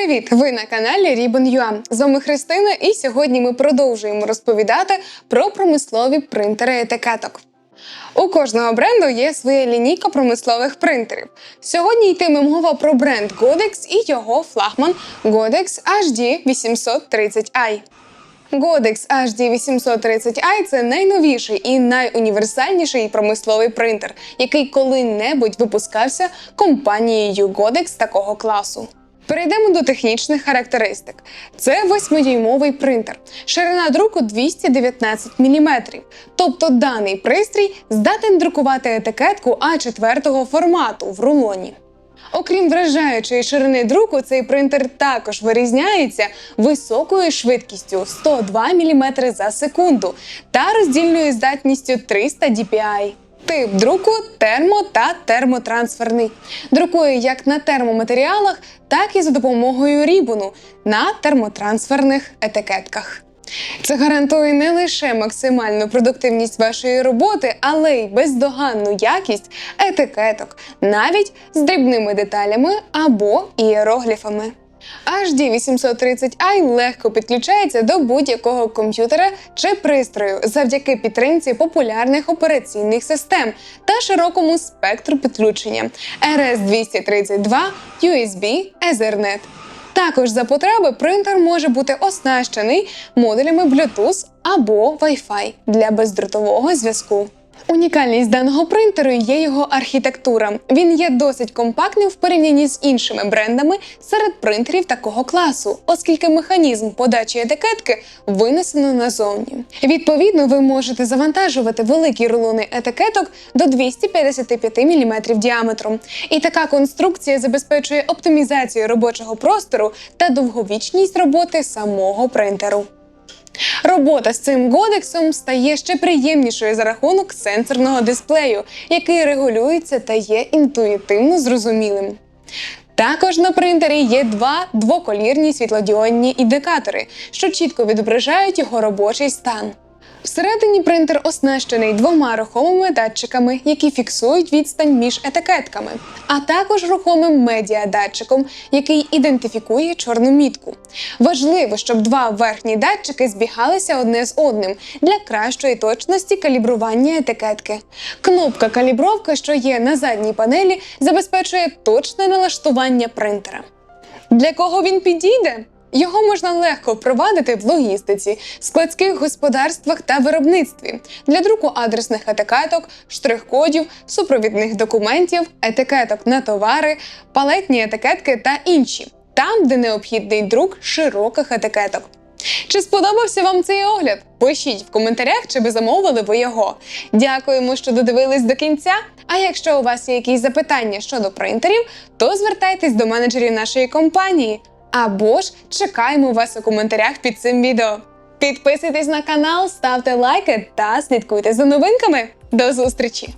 Привіт! Ви на каналі Ribbon.ua. З вами Христина, і сьогодні ми продовжуємо розповідати про промислові принтери етикеток. У кожного бренду є своя лінійка промислових принтерів. Сьогодні йтиме мова про бренд Godex і його флагман Godex HD 830i. Godex HD 830i – це найновіший і найуніверсальніший промисловий принтер, який коли-небудь випускався компанією Godex такого класу. Перейдемо до технічних характеристик. Це восьмидюймовий принтер, ширина друку 219 мм. Тобто даний пристрій здатен друкувати етикетку А4 формату в рулоні. Окрім вражаючої ширини друку, цей принтер також вирізняється високою швидкістю 102 мм за секунду та роздільною здатністю 300 dpi. Тип друку термо та термотрансферний. Друкує як на термоматеріалах, так і за допомогою рібону на термотрансферних етикетках. Це гарантує не лише максимальну продуктивність вашої роботи, але й бездоганну якість етикеток, навіть з дрібними деталями або ієрогліфами. HD 830i легко підключається до будь-якого комп'ютера чи пристрою завдяки підтримці популярних операційних систем та широкому спектру підключення RS-232, USB, Ethernet. Також за потреби принтер може бути оснащений модулями Bluetooth або Wi-Fi для бездротового зв'язку. Унікальність даного принтеру є його архітектура. Він є досить компактним в порівнянні з іншими брендами серед принтерів такого класу, оскільки механізм подачі етикетки винесено назовні. Відповідно, ви можете завантажувати великі рулони етикеток до 255 мм діаметром. І така конструкція забезпечує оптимізацію робочого простору та довговічність роботи самого принтеру. Робота з цим годексом стає ще приємнішою за рахунок сенсорного дисплею, який регулюється та є інтуїтивно зрозумілим. Також на принтері є два двоколірні світлодіодні індикатори, що чітко відображають його робочий стан. Всередині принтер оснащений двома рухомими датчиками, які фіксують відстань між етикетками, а також рухомим медіадатчиком, який ідентифікує чорну мітку. Важливо, щоб два верхні датчики збігалися одне з одним для кращої точності калібрування етикетки. Кнопка калібровка, що є на задній панелі, забезпечує точне налаштування принтера. Для кого він підійде? Його можна легко впровадити в логістиці, складських господарствах та виробництві для друку адресних етикеток, штрих-кодів, супровідних документів, етикеток на товари, палетні етикетки та інші, там, де необхідний друк широких етикеток. Чи сподобався вам цей огляд? Пишіть в коментарях, чи ви замовили ви його. Дякуємо, що додивились до кінця. А якщо у вас є якісь запитання щодо принтерів, то звертайтесь до менеджерів нашої компанії. Або ж чекаємо вас у коментарях під цим відео. Підписуйтесь на канал, ставте лайки та слідкуйте за новинками. До зустрічі!